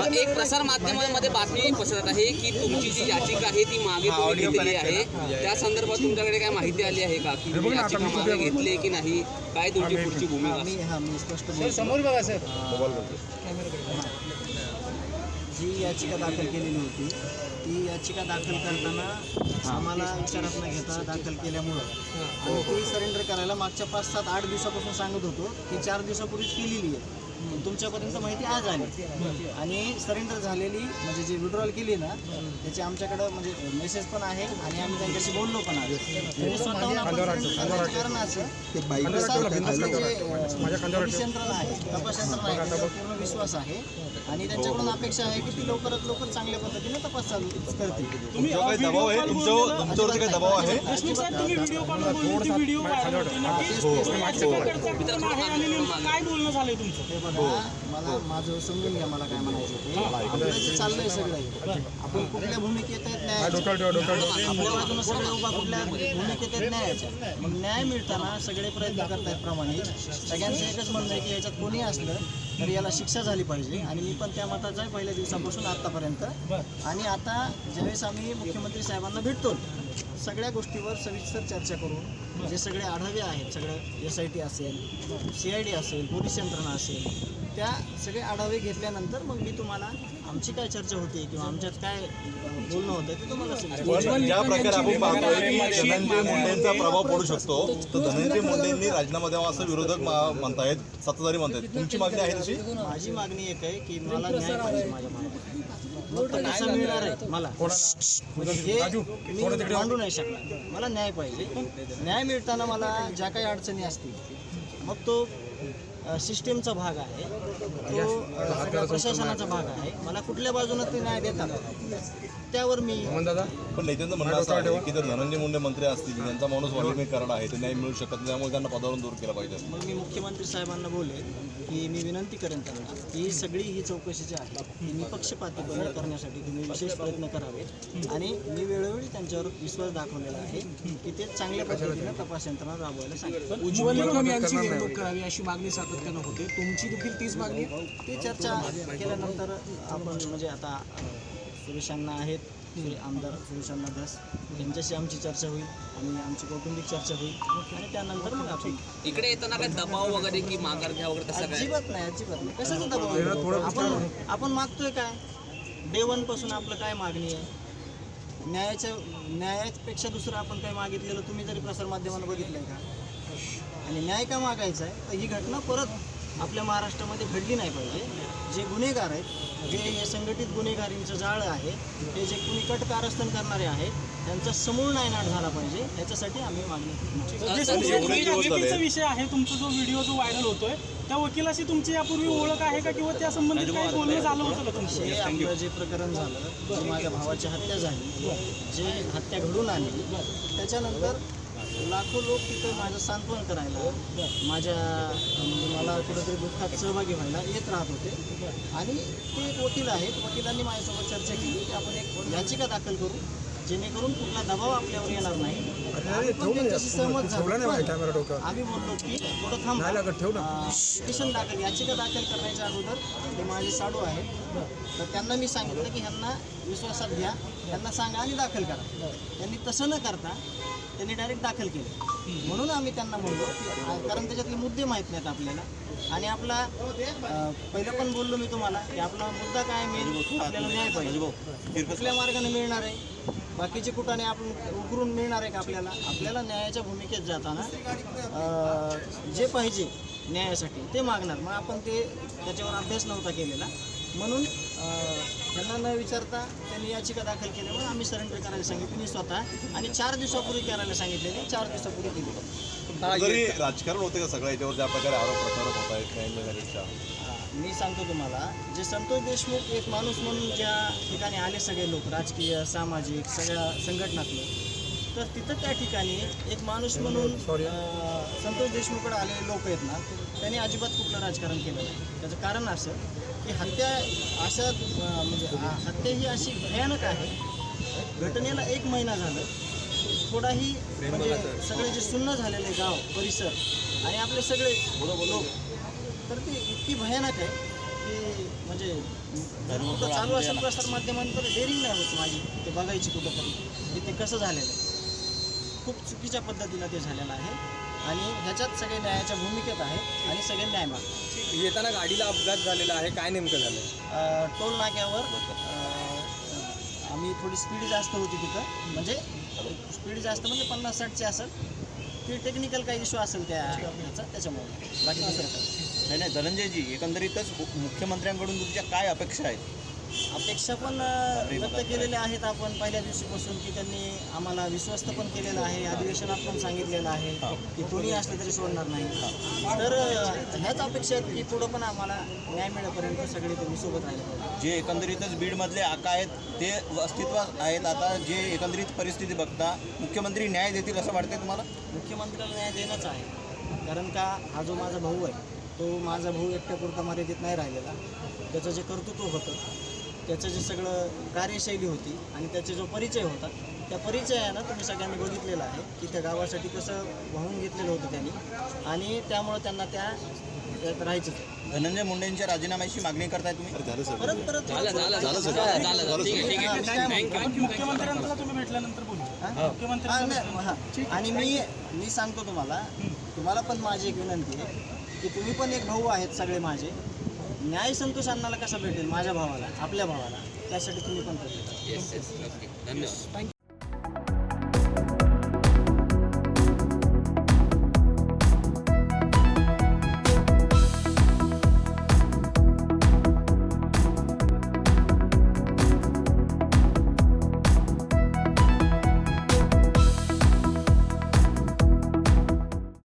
एक प्रसार माध्यमांमध्ये बातमी पसरत आहे की तुमची जी याचिका आहे ती मागे तुम्ही घेतलेली आहे. त्या संदर्भात तुमच्याकडे काय माहिती आली आहे का? की तुम्ही याचिका मागे घेतली की नाही? काय तुमची पुढची भूमिका? हा. समोर बघा सर. जी याचिका दाखल केलेली होती ती याचिका दाखल करताना आम्हाला विचारात न घेता दाखल केल्यामुळं. आम्ही ती सरेंडर करायला मागच्या पाच सात आठ दिवसापासून सांगत होतो की चार दिवसापूर्वीच केलेली आहे. तुमच्यापर्यंत माहिती आज आली. आणि सरेंडर झालेली म्हणजे जी विड्रॉल केली ना त्याची आमच्याकडं म्हणजे मेसेज पण आहे आणि आम्ही त्यांच्याशी बोललो पण आहे त्यांनी स्वतःहून आपण surrender करण्याचं कारण असं यंत्रणा आहे. तपास यंत्रणा आहे. पूर्ण विश्वास आहे. आणि त्यांच्याकडून अपेक्षा आहे की ती लवकरात लवकर चांगल्या पद्धतीने तपास चालू करतील. काही दबाव आहे? तुमच्यावर तुमच्यावरती काही दबाव आहे? तुम्ही व्हिडिओ बोलले. व्हिडिओ व्हायरल आहे आणि नेमकं काय बोलणं झालंय तुमचं? हे बघा मला माझं समजून घ्या मला काय म्हणायचं ते चाललंय सगळं. हे. आपण कुठल्या भूमिकेत आपल्या बाजूनं सगळे उभा कुठल्या भूमिकेत आहेत न्यायाच्या? मग न्याय मिळताना सगळे प्रयत्न करतायत प्रमाणे. सगळ्यांचं एकच म्हणणं आहे की याच्यात कोणी असलं तरी याला शिक्षा झाली पाहिजे. आणि मी पण त्या मताचा आहे पहिल्या दिवसापासून आत्तापर्यंत. आणि आता ज्यावेळेस आम्ही मुख्यमंत्री साहेबांना भेटतो सगळ्या गोष्टीवर सविस्तर चर्चा करून जे सगळे आढावे आहेत सगळं एस आय टी असेल सी आय डी असेल पोलीस यंत्रणा असेल त्या सगळे आढावे घेतल्यानंतर मग मी तुम्हाला आमची काय चर्चा होती किंवा आमच्यात काय बोलणं होतं ते तुम्हाला पण ज्या प्रकारे आपण पाहतोय की धनंजय मुंडेंचा प्रभाव पडू शकतो तर धनंजय मुंडेंनी राजीनामा द्यावा असं विरोधक म्हणतायत सत्ताधारी म्हणतायत. तुमची मागणी आहे तशी? माझी मागणी एक आहे की मला न्याय पाहिजे माझ्या कसा मिळणार आहे मला? हे मी मांडू नाही शकणार. मला न्याय पाहिजे. न्याय मिळताना मला ज्या काही अडचणी असतील मग तो सिस्टीमचा भाग आहे. तो प्रशासनाचा भाग आहे. मला कुठल्या बाजूनं ते न्याय देतात? त्यावर मी पण नेत्यांचं म्हणणं असं आहे की जर धनंजय मुंडे मंत्री असतील त्यांचा माणूस वाल्मिकीकरण आहे ते न्याय मिळू शकत नाही त्यामुळे त्यांना पदावरून दूर केलं पाहिजे. मग मी मुख्यमंत्री साहेबांना बोलेन की मी विनंती करेन त्यांना की ही सगळी ही चौकशी जी आहे ती निपक्षपातीपणे करण्यासाठी तुम्ही विशेष प्रयत्न करावे आणि मी वेळोवेळी त्यांच्यावर विश्वास दाखवलेला आहे की ते चांगल्या पद्धतीने तपास यंत्रणा राबवायला सांगितलं. उज्ज्वल यांची नेमणूक करावी अशी मागणी सातत्यानं होते तुमची देखील तीच मागणी आहे? ती चर्चा केल्यानंतर आपण म्हणजे आता सुरेशांना आहेत. आमदार सुरेशांना दास. त्यांच्याशी आमची चर्चा होईल आणि आमची कौटुंबिक चर्चा होईल. आणि त्यानंतर मग आपण इकडे येताना काय दबाव वगैरे की माघार घ्या वगैरे तसं अजिबात नाही अजिबात नाही. कशाचा दबाव आहे? आपण आपण मागतोय काय? डे वनपासून आपलं काय मागणी आहे? न्यायाच्या न्यायापेक्षा दुसरं आपण काय मागितलेलं तुम्ही जरी प्रसारमाध्यमानं बघितलंय का? आणि न्याय का मागायचा आहे? तर ही घटना परत आपल्या महाराष्ट्रामध्ये घडली नाही पाहिजे. जे गुन्हेगार आहेत जे हे संघटित गुन्हेगारींचं जाळं आहे हे जे कुणी कट कारस्थान करणारे आहेत त्यांचा समूळ नायनाट झाला पाहिजे. याच्यासाठी आम्ही मागणी. विषय आहे तुमचा जो व्हिडिओ जो व्हायरल होतोय त्या वकिलाशी तुमची यापूर्वी ओळख आहे का? किंवा त्या संबंधित काही बोलणं झालं होतं का तुमचं? हे आपलं जे प्रकरण झालं माझ्या भावाची हत्या झाली जे हत्या घडून आली त्याच्यानंतर लाखो लोक तिथं माझं सांत्वन करायला माझ्या मला कुठंतरी दुःखात सहभागी व्हायला येत राहत होते. आणि ते एक वकील आहेत वकिलांनी माझ्यासोबत चर्चा केली की आपण एक याचिका दाखल करू जेणेकरून कुठला दबाव आपल्यावर येणार नाही. सहमत झालो. आम्ही बोललो की थोडं थांब. पिटिशन दाखल याचिका दाखल करण्याच्या अगोदर ते माझे साडू आहेत. तर त्यांना मी सांगितलं की ह्यांना विश्वासात घ्या त्यांना सांगा आणि दाखल करा. त्यांनी तसं न करता त्यांनी डायरेक्ट दाखल केलं. म्हणून आम्ही त्यांना म्हणलो कारण त्याच्यातले मुद्दे माहीत नाहीत आपल्याला. आणि आपला पहिलं पण बोललो मी तुम्हाला की आपला मुद्दा काय मेन आपल्याला न्याय पाहिजे. कुठल्या मार्गाने मिळणार आहे? बाकीचे कुठाने आपण उकरून मिळणार आहे का आपल्याला? आपल्याला न्यायाच्या भूमिकेत जाताना जे पाहिजे न्यायासाठी ते मागणार. मग आपण ते त्याच्यावर अभ्यास नव्हता केलेला. म्हणून त्यांना न विचारता त्यांनी याचिका दाखल केल्यामुळे आम्ही सरेंडर करायला सांगितली मी स्वतः. आणि चार दिवसापूर्वी करायला सांगितलेले चार दिवसापूर्वी केली जरी राजकारण होते का सगळ्या याच्यावर ज्या प्रकारे आरोप प्रत्यारोप होत आहेत मी सांगतो तुम्हाला जे संतोष देशमुख एक माणूस म्हणून ज्या ठिकाणी आले सगळे लोक राजकीय सामाजिक सगळ्या संघटनातले तर तिथं त्या ठिकाणी एक माणूस म्हणून संतोष देशमुखकडे आलेले लोक आहेत ना त्यांनी अजिबात कुठलं राजकारण केलं नाही. त्याचं कारण असं की हत्या अशा म्हणजे हत्या ही अशी भयानक आहे. घटनेला एक महिना झालं. थोडाही म्हणजे सगळे जे सुन्न झालेले गाव परिसर आणि आपले सगळे लोक तर ती इतकी भयानक आहे की म्हणजे जर चालू असेल प्रसार माध्यमांतर डेअरिंग नाही होत माझी ते बघायची कुठं पण की ते कसं झालेलं आहे. खूप चुकीच्या पद्धतीला ते झालेलं आहे. आणि ह्याच्यात सगळे न्यायाच्या भूमिकेत आहेत आणि सगळे न्याय मागतात येताना गाडीला अपघात झालेला आहे काय नेमकं झालं अ, टोल नाक्यावर अ, आम्ही थोडी स्पीड जास्त होती तिथं. म्हणजे स्पीड जास्त म्हणजे पन्नास साठची असेल. ती टेक्निकल काही इश्यू असेल त्या ह्याचा त्याच्यामुळे. बाकी दुसरं काही नाही नाही धनंजयजी एकंदरीतच मुख्यमंत्र्यांकडून तुमच्या काय अपेक्षा आहेत? अपेक्षा पण व्यक्त केलेल्या आहेत आपण पहिल्या दिवशीपासून की त्यांनी आम्हाला विश्वस्त पण केलेलं आहे अधिवेशनात पण सांगितलेलं आहे की कोणी असले तरी सोडणार नाही. तर ह्याच अपेक्षा आहेत की पुढं पण आम्हाला न्याय मिळेपर्यंत सगळे तुम्ही सोबत राहिले पाहिजे. जे एकंदरीतच बीडमधले आका आहेत ते अस्तित्वात आहेत आता जे एकंदरीत परिस्थिती बघता मुख्यमंत्री न्याय देतील असं वाटतंय तुम्हाला? मुख्यमंत्र्याला न्याय देणंच आहे. कारण का हा जो माझा भाऊ आहे तो माझा भाऊ एकट्यापुरता मर्यादित नाही राहिलेला. त्याचं जे कर्तृत्व होतं त्याचं जे सगळं कार्यशैली होती आणि त्याचा जो परिचय होता त्या परिचयानं तुम्ही सगळ्यांनी बघितलेलं आहे की त्या गावासाठी कसं वाहून घेतलेलं होतं त्यांनी आणि त्यामुळं त्यांना त्या त्यात राहायचंच आहे. धनंजय मुंडेंच्या राजीनाम्याची मागणी करताय तुम्ही? परत परत मुख्यमंत्र्यांना तुम्ही भेटल्यानंतर बोलू. मुख्यमंत्र्यांना नाही. आणि मी मी सांगतो तुम्हाला तुम्हाला पण माझी एक विनंती आहे की तुम्ही पण एक भाऊ आहेत सगळे माझे. न्याय संतोष अण्णाला कसा भेटेल? माझ्या भावाला आपल्या भावाला? त्यासाठी तुम्ही पण प्रयत्न करा. येस येस ओके धन्यवाद.